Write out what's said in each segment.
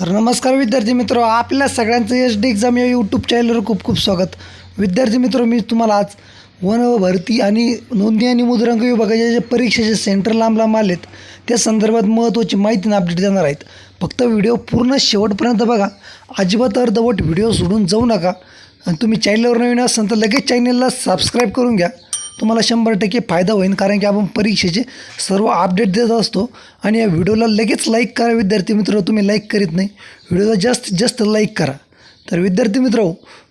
तर नमस्कार विद्यार्थी मित्र आपल्या सगळ्यांचं एच डी एक्झाम या यूट्यूब चॅनलवर खूप खूप स्वागत. विद्यार्थी मित्र मी तुम्हाला आज वन भरती आणि नोंदणी आणि मुद्रांक विभागाचे जे परीक्षेचे सेंटर लांब लांब आलेत त्या संदर्भात महत्त्वाची माहिती अपडेट देणार आहेत. फक्त व्हिडिओ पूर्ण शेवटपर्यंत बघा. अजिबात अर्धवट व्हिडिओ सोडून जाऊ नका. आणि तुम्ही चॅनलवर नवीन असाल तर लगेच चॅनलला सबस्क्राईब करून घ्या. तुम्हाला शंभर टक्के फायदा होईल कारण की आपण परीक्षेचे सर्व अपडेट देत असतो. आणि या व्हिडिओला लगेच लाईक करा विद्यार्थी मित्र तुम्ही लाईक करीत नाही. व्हिडिओला जास्तीत जास्त लाईक करा. तर विद्यार्थी मित्र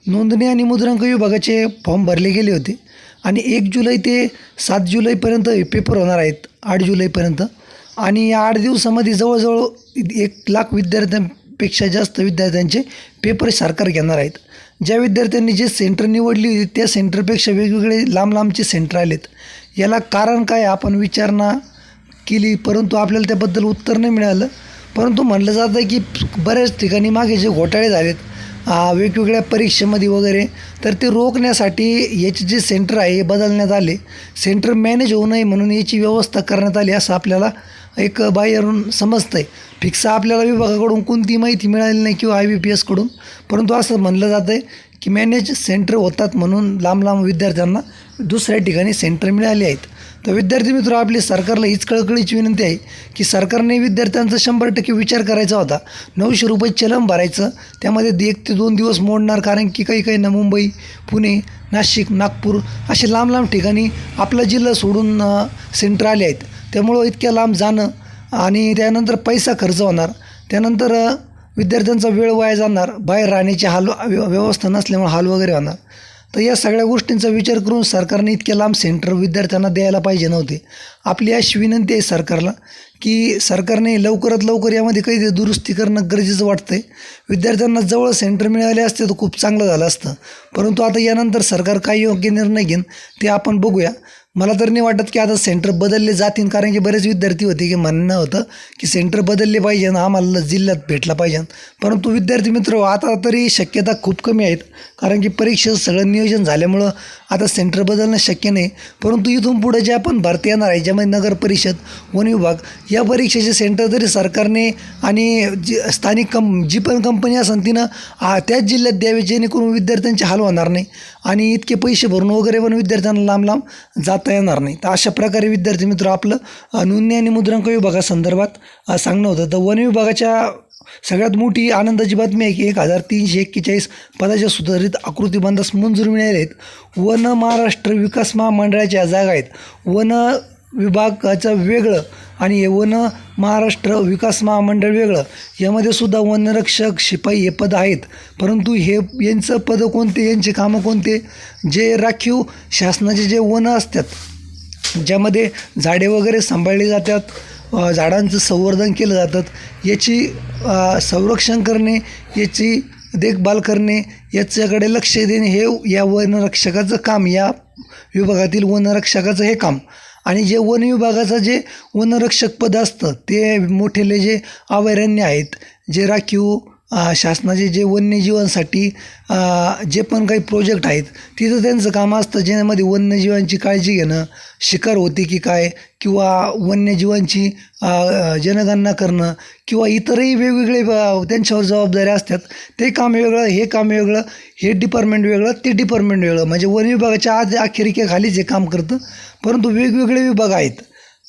नोंदणी आणि मुद्रांक विभागाचे फॉर्म भरले गेले होते. आणि एक जुलै ते सात जुलैपर्यंत पेपर होणार आहेत आठ जुलैपर्यंत आणि या आठ दिवसामध्ये जवळजवळ एक लाख विद्यार्थ्यांपेक्षा जास्त विद्यार्थ्यांचे पेपर सरकार घेणार आहेत. ज्या विद्यार्थ्यांनी जे सेंटर निवडली होती त्या सेंटरपेक्षा वेगवेगळे लांब लांबचे सेंटर आलेत. याला कारण काय आपण विचारणा केली परंतु आपल्याला त्याबद्दल उत्तर नाही मिळालं. परंतु म्हटलं जातं की बऱ्याच ठिकाणी मागे जे घोटाळे झालेत वेगवेगळ्या परीक्षेमध्ये वगैरे तर ते रोखण्यासाठी याचे जे सेंटर आहे हे बदलण्यात आले. सेंटर मॅनेज होऊ नये म्हणून याची व्यवस्था करण्यात आली असं आपल्याला एक बाहेरून समजतं आहे फिक्सा आपल्याला विभागाकडून कोणती माहिती मिळाली नाही किंवा आय बी पी एसकडून परंतु असं म्हणलं जातं आहे की मॅनेज सेंटर होतात म्हणून लांब लांब विद्यार्थ्यांना दुसऱ्या ठिकाणी सेंटर मिळाले आहेत. तर विद्यार्थी मित्र आपली सरकारला हीच कळकळीची विनंती आहे की सरकारने विद्यार्थ्यांचा शंभर टक्के विचार करायचा होता. नऊशे रुपये चलन भरायचं त्यामध्ये एक ते दोन दिवस मोडणार कारण की काही काही ना मुंबई पुणे नाशिक नागपूर असे लांब लांब ठिकाणी आपला जिल्हा सोडून सेंटर आले आहेत. त्यामुळं इतक्या लांब जाणं आणि त्यानंतर पैसा खर्च होणार. त्यानंतर विद्यार्थ्यांचा वेळ वाया जाणार. बाहेर राहण्याची हाल व्यवस्था नसल्यामुळे हाल वगैरे होणार. तर या सगळ्या गोष्टींचा विचार करून सरकारने इतक्या लांब सेंटर विद्यार्थ्यांना द्यायला पाहिजे नव्हते. आपली अशी विनंती आहे सरकारला की सरकारने लवकरात लवकर यामध्ये काही दुरुस्ती करणं गरजेचं वाटतं आहे विद्यार्थ्यांना जवळ सेंटर मिळाले असते तर खूप चांगलं झालं असतं. परंतु आता यानंतर सरकार काय योग्य निर्णय घेईन ते आपण बघूया. मला तर नाही वाटत की आता सेंटर बदलले जातील कारण की बरेच विद्यार्थी होते की म्हणणं होतं की सेंटर बदलले पाहिजे आम्हाला जिल्ह्यात भेटला पाहिजे. परंतु विद्यार्थी मित्र आता तरी शक्यता खूप कमी आहेत कारण की परीक्षेचं सगळं नियोजन झाल्यामुळं आता सेंटर बदलणं शक्य नाही. परंतु इथून पुढे जे आपण भरती येणार आहे ज्यामध्ये नगर परिषद वन विभाग या परीक्षेचे सेंटर तरी सरकारने आणि जी स्थानिक कं जी पण कंपनी असेल तिनं त्याच जिल्ह्यात द्यावे जेणेकरून विद्यार्थ्यांचे हाल होणार नाही. आणि इतके पैसे भरून वगैरे पण विद्यार्थ्यांना लांब लांब जात येणार नाही. तर अशा प्रकारे विद्यार्थी मित्र आपलं नोंदणी आणि मुद्रांक विभागासंदर्भात सांगणं होतं. तर वन विभागाच्या सगळ्यात मोठी आनंदाची बातमी आहे की एक हजार तीनशे एक्केचाळीस पदाच्या सुधारित आकृतीबंधास मंजूर मिळाले आहेत वन महाराष्ट्र विकास महामंडळाच्या जागा आहेत. वन विभागाचं वेगळं आणि वन महाराष्ट्र विकास महामंडळ वेगळं. यामध्ये सुद्धा वनरक्षक शिपाई हे पद आहेत. परंतु हे यांचं पदं कोणते? यांचे कामं कोणते? जे राखीव शासनाचे जे वन असतात ज्यामध्ये झाडे वगैरे सांभाळली जातात झाडांचं संवर्धन केलं जातं याची संरक्षण करणे याची देखभाल करणे याच्याकडे लक्ष देणे हे या वनरक्षकाचं काम या विभागातील वनरक्षकाचं हे काम. आणि जे वन विभागाचं जे वनरक्षक पद असतं ते मोठेले जे अभयारण्य आहेत जे राखीव शासनाचे जे वन्यजीवांसाठी जे पण काही प्रोजेक्ट आहेत तिथं त्यांचं काम असतं ज्यामध्ये वन्यजीवांची काळजी घेणं शिकार होते की काय किंवा वन्यजीवांची जनगणना करणं किंवा इतरही वेगवेगळे त्यांच्यावर जबाबदाऱ्या असतात ते काम वेगळं हे काम वेगळं हे डिपार्टमेंट वेगळं ते डिपार्टमेंट वेगळं. म्हणजे वन विभागाच्या आज अखेरिकेखालीच हे काम करतं. परंतु वेगवेगळे विभाग आहेत.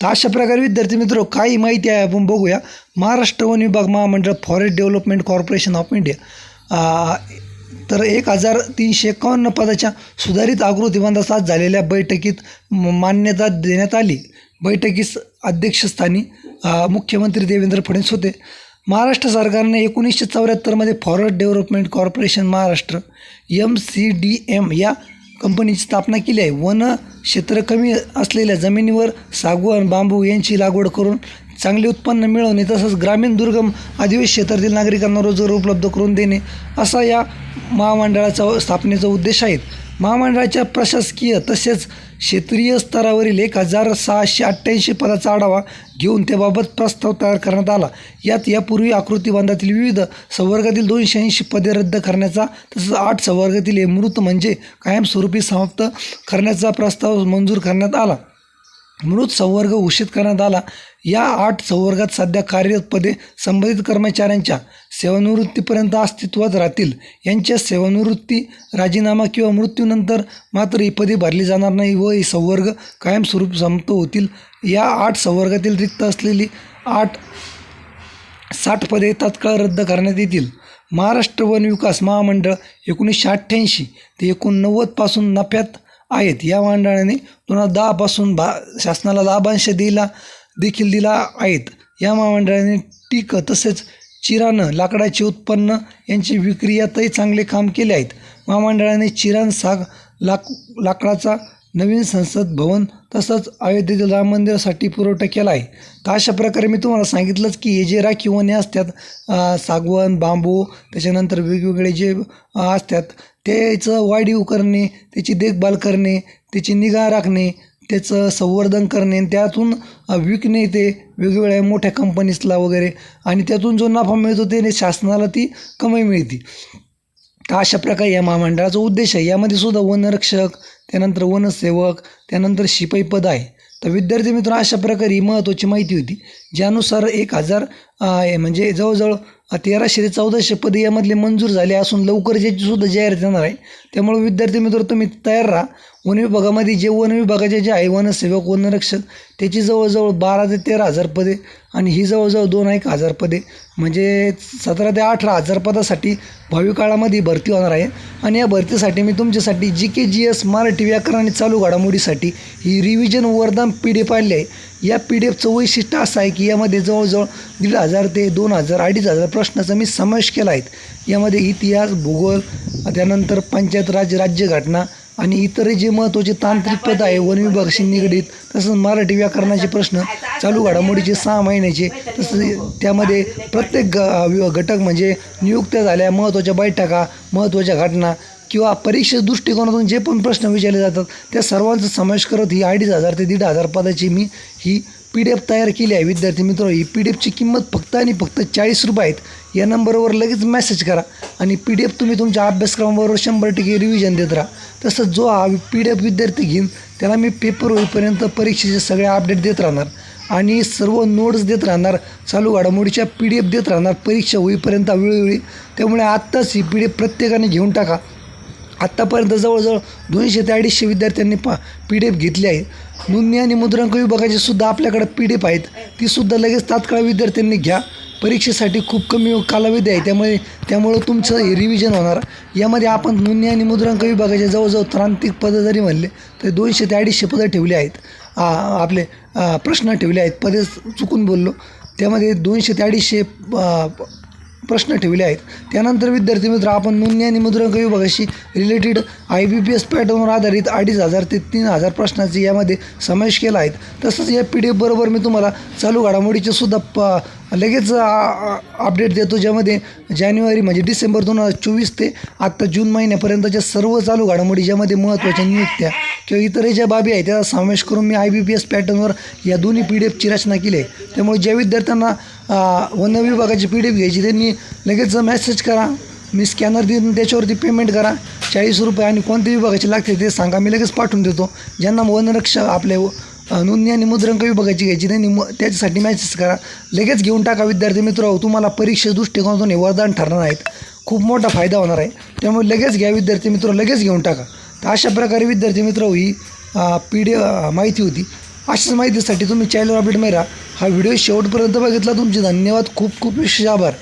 तर अशा प्रकारे विद्यार्थी मित्र काही माहिती आहे आपण बघूया. महाराष्ट्र वन विभाग महामंडळ forest development corporation of India. तर एक हजार तीनशे एकावन्न पदाच्या सुधारित आकृतीबंधासात झालेल्या बैठकीत म- मान्यता देण्यात आली. बैठकीस अध्यक्षस्थानी मुख्यमंत्री देवेंद्र फडणवीस होते. महाराष्ट्र सरकारने एकोणीसशे चौऱ्याहत्तरमध्ये forest development corporation Maharashtra M C D M या कंपनीची स्थापना केली आहे. वन क्षेत्र कमी असलेल्या जमिनीवर सागवान बांबू यांची लागवड करून चांगले उत्पन्न मिळवणे तसंच ग्रामीण दुर्गम आदिवासी क्षेत्रातील नागरिकांना रोजगार उपलब्ध करून देणे असा या महामंडळाचा स्थापनेचा उद्देश आहे. महामंडळाच्या प्रशासकीय तसेच क्षेत्रीय स्तरावरील एक हजार सहाशे अठ्ठ्याऐंशी पदाचा आढावा घेऊन त्याबाबत प्रस्ताव तयार करण्यात आला. यात यापूर्वी आकृतीबंधातील विविध संवर्गातील दोनशे ऐंशी पदे रद्द करण्याचा तसंच आठ संवर्गातील मृत म्हणजे कायमस्वरूपी समाप्त करण्याचा प्रस्ताव मंजूर करण्यात आला. मृत संवर्ग घोषित करण्यात आला. या आठ संवर्गात सध्या कार्यरत पदे संबंधित कर्मचाऱ्यांच्या सेवानिवृत्तीपर्यंत अस्तित्वात राहतील. यांच्या सेवानिवृत्ती राजीनामा किंवा मृत्यूनंतर मात्र ही पदे भरली जाणार नाही व ही संवर्ग कायमस्वरूप समाप्त होतील. या आठ संवर्गातील रिक्त असलेली आठ साठ पदे तात्काळ रद्द करण्यात येतील. महाराष्ट्र वन विकास महामंडळ एकोणीसशे अठ्ठ्याऐंशी ते एकोणनव्वदपासून नफ्यात आहेत. या मंडळाने दोन हजार दहापासून भा शासनाला लाभांश दिला देखील दिला आहेत. या महामंडळाने टीक तसेच चिरानं लाकडाचे उत्पन्न यांची विक्री यातही चांगले काम केले आहेत. महामंडळाने चिरान साग लाक लाकडाचा नवीन संसद भवन तसंच अयोध्येतील राम मंदिरासाठी पुरवठा केला आहे. तर अशा प्रकारे मी तुम्हाला सांगितलंच की हे जे राखीव वने असतात सागवन बांबू त्याच्यानंतर वेगवेगळे जे असतात त्याचं वाढीव करणे त्याची देखभाल करणे त्याची निगा राखणे त्याचं संवर्धन करणे आणि त्यातून विकणे ते वेगवेगळ्या मोठ्या कंपनीजला वगैरे. आणि त्यातून जो नफा मिळतो त्याने शासनाला ती कमाई मिळते. तर अशा प्रकारे या महामंडळाचा उद्देश आहे. यामध्ये सुद्धा वनरक्षक त्यानंतर वनसेवक त्यानंतर शिपाई पद आहे. तर विद्यार्थी मित्र अशा प्रकारे ही महत्त्वाची माहिती होती ज्यानुसार एक हजार म्हणजे जवळजवळ तेराशे ते चौदाशे पदे यामधले मंजूर झाले असून लवकर याची सुद्धा जाहीर येणार आहे. त्यामुळे विद्यार्थी मित्र तुम्ही तयार राहा. वन विभागामध्ये जे वन विभागाचे जे आहे वनसेवक वनरक्षक त्याची जवळजवळ बारा ते तेरा हजार पदे आणि ही जवळजवळ दोन एक हजार पदे. म्हणजे सतरा ते अठरा हजार पदासाठी भावी काळामध्ये भरती होणार आहे. आणि या भरतीसाठी मी तुमच्यासाठी जी के जी एस मराठी व्याकरण आणि चालू घडामोडीसाठी ही रिव्हिजन वरदान पी डी एफ आणली आहे. या पी डी एफचं वैशिष्ट्य असं आहे की यामध्ये जवळजवळ दीड हजार ते दोन हजार अडीच हजार प्रश्नाचा मी समावेश केला आहे. यामध्ये इतिहास भूगोल त्यानंतर पंचायत राज राज्यघटना आणि इतर जे महत्त्वाचे तांत्रिक पद आहे वनविभागाशी निगडीत तसंच मराठी व्याकरणाचे प्रश्न चालू घडामोडीचे सहा महिन्याचे तसंच त्यामध्ये प्रत्येक ग घटक म्हणजे नियुक्त्या झाल्या महत्त्वाच्या बैठका महत्त्वाच्या घटना किंवा परीक्षे दृष्टिकोनातून जे पण प्रश्न विचारले जातात त्या सर्वांचा समावेश करत ही अडीच हजार ते दीड हजार पदाची मी ही पी डी एफ तयार केली आहे. विद्यार्थी मित्र ही पी डी एफची किंमत फक्त आणि फक्त चाळीस रुपये आहेत. या नंबरवर लगेच मेसेज करा आणि पी डी एफ तुम्ही तुमच्या अभ्यासक्रमाबरोबर शंभर टक्के रिव्हिजन देत राहा. तसंच जो हा पी डी एफ विद्यार्थी घेईन त्याला मी पेपर होईपर्यंत परीक्षेचे सगळे अपडेट देत राहणार आणि सर्व नोट्स देत राहणार चालू घडामोडीच्या पी डी एफ देत राहणार परीक्षा होईपर्यंत वेळोवेळी. त्यामुळे आत्ताच ही पी डी एफ प्रत्येकाने घेऊन टाका. आत्तापर्यंत जवळजवळ दोनशे ते अडीचशे विद्यार्थ्यांनी पा पी डी एफ घेतली आहे नोंदणी आणि मुद्रांक विभागाची सुद्धा आपल्याकडे पी डी एफ आहेत. ती सुद्धा लगेच तात्काळ विद्यार्थ्यांनी घ्या. परीक्षेसाठी खूप कमी कालावधी आहे. त्यामुळे त्यामुळं तुमचं हे रिव्हिजन होणार. यामध्ये आपण नोंदणी आणि मुद्रांक विभागाच्या जवळजवळ त्रांतिक पदं जरी म्हणले तर दोनशे ते अडीचशे पदं ठेवली आहेत. आपले प्रश्न ठेवले आहेत. पदे चुकून बोललो. त्यामध्ये दोनशे ते अडीचशे प- प्रश्न ठेवले आहेत. त्यानंतर विद्यार्थी मित्र आपण नोंदणी आणि मुद्रांक विभागाशी related I B P S पॅटर्नवर आधारित अडीच हजार ते तीन हजार प्रश्नाचे यामध्ये समावेश केला आहे. तसंच या पी डी एफ बरोबर मी तुम्हाला चालू घडामोडीचे सुद्धा प लगेच अपडेट देतो ज्यामध्ये जानेवारी म्हणजे डिसेंबर दोन हजार चोवीस ते आत्ता जून महिन्यापर्यंतच्या सर्व चालू घडामोडी ज्यामध्ये महत्त्वाच्या नियुक्त्या किंवा इतरही ज्या बाबी आहेत त्याचा समावेश करून मी आय बी पी एस पॅटर्नवर या दोन्ही पी डी एफची रचना केली आहे. त्यामुळे ज्या विद्यार्थ्यांना वन विभागाची पी डी एफ घ्यायची त्यांनी लगेच मेसेज करा मी स्कॅनर देऊन त्याच्यावरती पेमेंट करा चाळीस रुपये आणि कोणत्या विभागाचे लागते ते सांगा मी लगेच पाठवून देतो. ज्यांना वनरक्षक आपले नोंदणी आणि मुद्रांक विभागाची घ्यायची त्यांनी म त्याच्यासाठी मॅसेज करा. लगेच घेऊन टाका विद्यार्थी मित्र तुम्हाला परीक्षे दृष्टिकोनातून हे वरदान ठरणार आहेत. खूप मोठा फायदा होणार आहे. त्यामुळे लगेच घ्या विद्यार्थी मित्र लगेच घेऊन टाका. तर अशा प्रकारे विद्यार्थी मित्र ही पी डी माहिती होती. अशाच माहितीसाठी तुम्ही चॅनल अपडेट मेरा हा व्हिडिओ शेवटपर्यंत बघितला तुमचे. धन्यवाद. खूप खूप विशेष आभार.